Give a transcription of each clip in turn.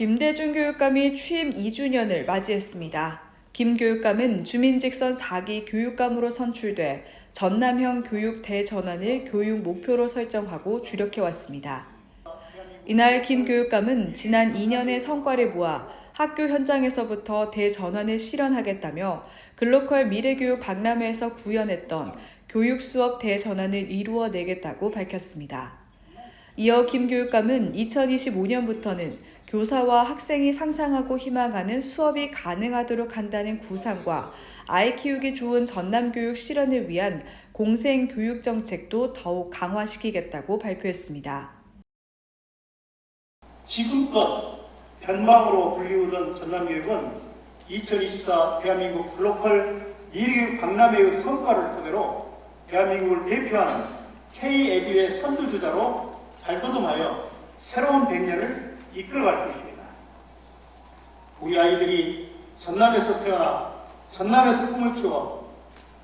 김대중 교육감이 취임 2주년을 맞이했습니다. 김 교육감은 주민직선 4기 교육감으로 선출돼 전남형 교육 대전환을 교육 목표로 설정하고 주력해왔습니다. 이날 김 교육감은 지난 2년의 성과를 모아 학교 현장에서부터 대전환을 실현하겠다며 글로컬 미래교육 박람회에서 구현했던 교육 수업 대전환을 이루어내겠다고 밝혔습니다. 이어 김 교육감은 2025년부터는 교사와 학생이 상상하고 희망하는 수업이 가능하도록 한다는 구상과 아이 키우기 좋은 전남교육 실현을 위한 공생 교육 정책도 더욱 강화시키겠다고 발표했습니다. 지금껏 변방으로 불리우던 전남교육은 2024 대한민국 글로컬 미래교육 박람회의 성과를 토대로 대한민국을 대표하는 K-에듀의 선두주자로 발돋움하여 새로운 100년을 이끌어갈 것입니다. 우리 아이들이 전남에서 태어나 전남에서 꿈을 키워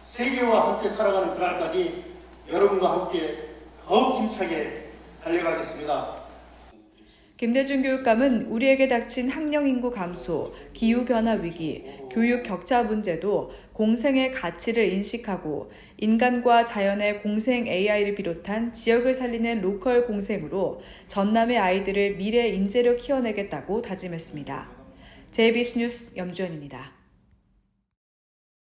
세계와 함께 살아가는 그날까지 여러분과 함께 더욱 힘차게 달려가겠습니다. 김대중 교육감은 우리에게 닥친 학령 인구 감소, 기후 변화 위기, 교육 격차 문제도 공생의 가치를 인식하고 인간과 자연의 공생 AI를 비롯한 지역을 살리는 로컬 공생으로 전남의 아이들을 미래 인재로 키워내겠다고 다짐했습니다. JBC 뉴스 염주연입니다.